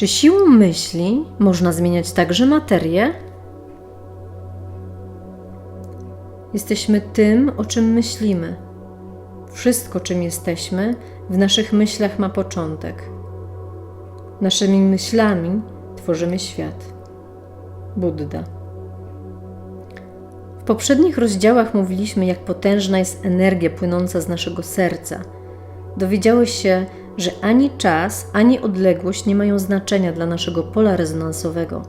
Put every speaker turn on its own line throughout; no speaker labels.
Czy siłą myśli można zmieniać także materię? Jesteśmy tym, o czym myślimy. Wszystko, czym jesteśmy, w naszych myślach ma początek. Naszymi myślami tworzymy świat. Buddha. W poprzednich rozdziałach mówiliśmy, jak potężna jest energia płynąca z naszego serca. Dowiedziałeś się, że ani czas, ani odległość nie mają znaczenia dla naszego pola rezonansowego,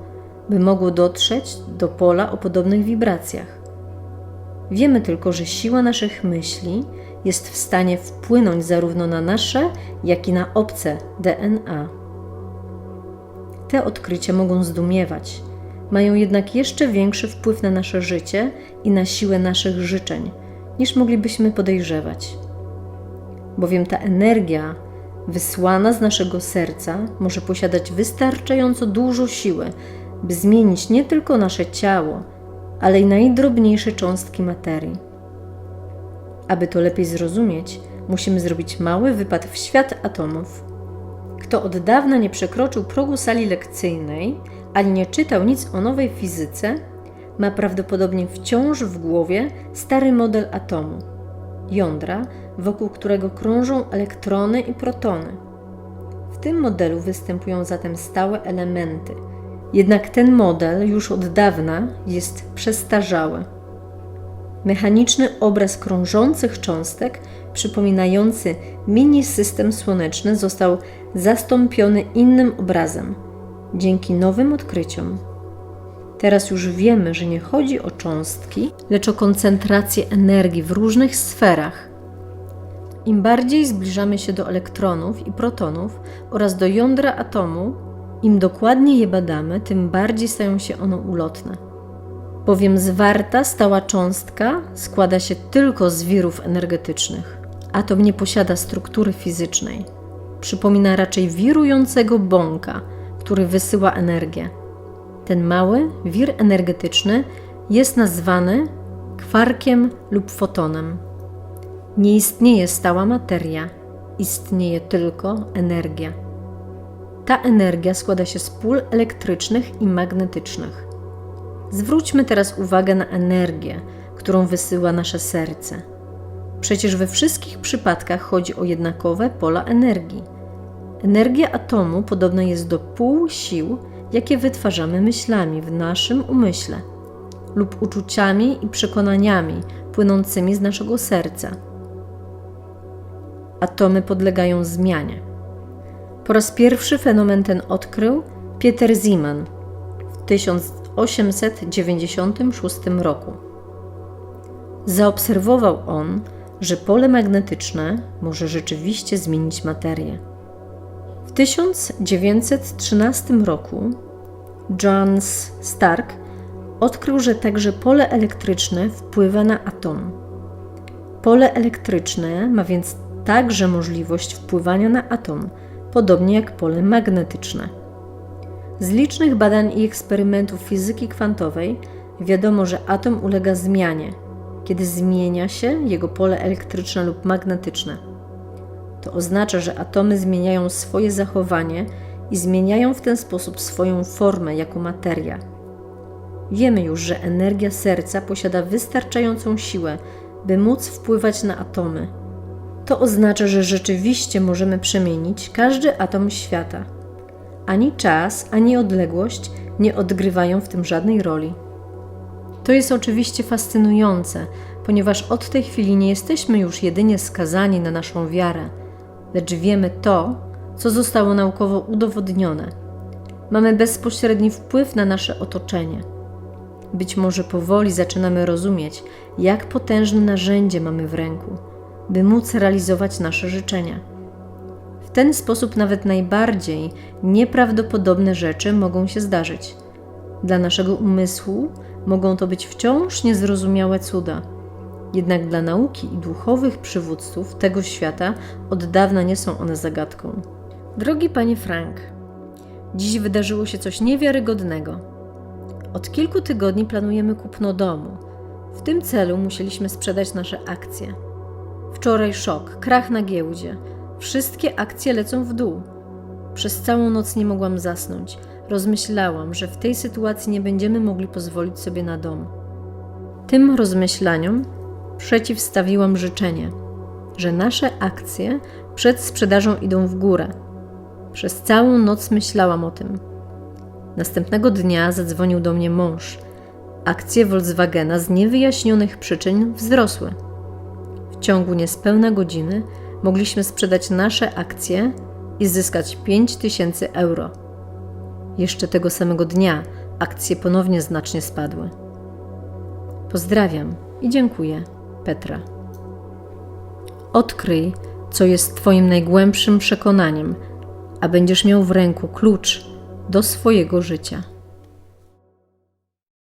by mogło dotrzeć do pola o podobnych wibracjach. Wiemy tylko, że siła naszych myśli jest w stanie wpłynąć zarówno na nasze, jak i na obce DNA. Te odkrycia mogą zdumiewać, mają jednak jeszcze większy wpływ na nasze życie i na siłę naszych życzeń, niż moglibyśmy podejrzewać. Bowiem ta energia wysłana z naszego serca może posiadać wystarczająco dużo siły, by zmienić nie tylko nasze ciało, ale i najdrobniejsze cząstki materii. Aby to lepiej zrozumieć, musimy zrobić mały wypad w świat atomów. Kto od dawna nie przekroczył progu sali lekcyjnej, ani nie czytał nic o nowej fizyce, ma prawdopodobnie wciąż w głowie stary model atomu jądra, wokół którego krążą elektrony i protony. W tym modelu występują zatem stałe elementy. Jednak ten model już od dawna jest przestarzały. Mechaniczny obraz krążących cząstek, przypominający mini system słoneczny, został zastąpiony innym obrazem dzięki nowym odkryciom. Teraz już wiemy, że nie chodzi o cząstki, lecz o koncentrację energii w różnych sferach. Im bardziej zbliżamy się do elektronów i protonów oraz do jądra atomu, im dokładniej je badamy, tym bardziej stają się one ulotne. Bowiem zwarta stała cząstka składa się tylko z wirów energetycznych. Atom nie posiada struktury fizycznej. Przypomina raczej wirującego bąka, który wysyła energię. Ten mały wir energetyczny jest nazwany kwarkiem lub fotonem. Nie istnieje stała materia, istnieje tylko energia. Ta energia składa się z pól elektrycznych i magnetycznych. Zwróćmy teraz uwagę na energię, którą wysyła nasze serce. Przecież we wszystkich przypadkach chodzi o jednakowe pola energii. Energia atomu podobna jest do pół sił, jakie wytwarzamy myślami w naszym umyśle lub uczuciami i przekonaniami płynącymi z naszego serca. Atomy podlegają zmianie. Po raz pierwszy fenomen ten odkrył Peter Zeeman w 1896 roku. Zaobserwował on, że pole magnetyczne może rzeczywiście zmienić materię. W 1913 roku John Stark odkrył, że także pole elektryczne wpływa na atom. Pole elektryczne ma więc także możliwość wpływania na atom, podobnie jak pole magnetyczne. Z licznych badań i eksperymentów fizyki kwantowej wiadomo, że atom ulega zmianie, kiedy zmienia się jego pole elektryczne lub magnetyczne. To oznacza, że atomy zmieniają swoje zachowanie i zmieniają w ten sposób swoją formę jako materia. Wiemy już, że energia serca posiada wystarczającą siłę, by móc wpływać na atomy. To oznacza, że rzeczywiście możemy przemienić każdy atom świata. Ani czas, ani odległość nie odgrywają w tym żadnej roli. To jest oczywiście fascynujące, ponieważ od tej chwili nie jesteśmy już jedynie skazani na naszą wiarę, lecz wiemy to, co zostało naukowo udowodnione. Mamy bezpośredni wpływ na nasze otoczenie. Być może powoli zaczynamy rozumieć, jak potężne narzędzie mamy w ręku, by móc realizować nasze życzenia. W ten sposób nawet najbardziej nieprawdopodobne rzeczy mogą się zdarzyć. Dla naszego umysłu mogą to być wciąż niezrozumiałe cuda. Jednak dla nauki i duchowych przywódców tego świata od dawna nie są one zagadką. Drogi panie Frank, dziś wydarzyło się coś niewiarygodnego. Od kilku tygodni planujemy kupno domu. W tym celu musieliśmy sprzedać nasze akcje. Wczoraj szok, krach na giełdzie. Wszystkie akcje lecą w dół. Przez całą noc nie mogłam zasnąć. Rozmyślałam, że w tej sytuacji nie będziemy mogli pozwolić sobie na dom. Tym rozmyślaniom przeciwstawiłam życzenie, że nasze akcje przed sprzedażą idą w górę. Przez całą noc myślałam o tym. Następnego dnia zadzwonił do mnie mąż. Akcje Volkswagena z niewyjaśnionych przyczyn wzrosły. W ciągu niespełna godziny mogliśmy sprzedać nasze akcje i zyskać 5000 euro. Jeszcze tego samego dnia akcje ponownie znacznie spadły. Pozdrawiam i dziękuję, Petra. Odkryj, co jest Twoim najgłębszym przekonaniem, a będziesz miał w ręku klucz do swojego życia.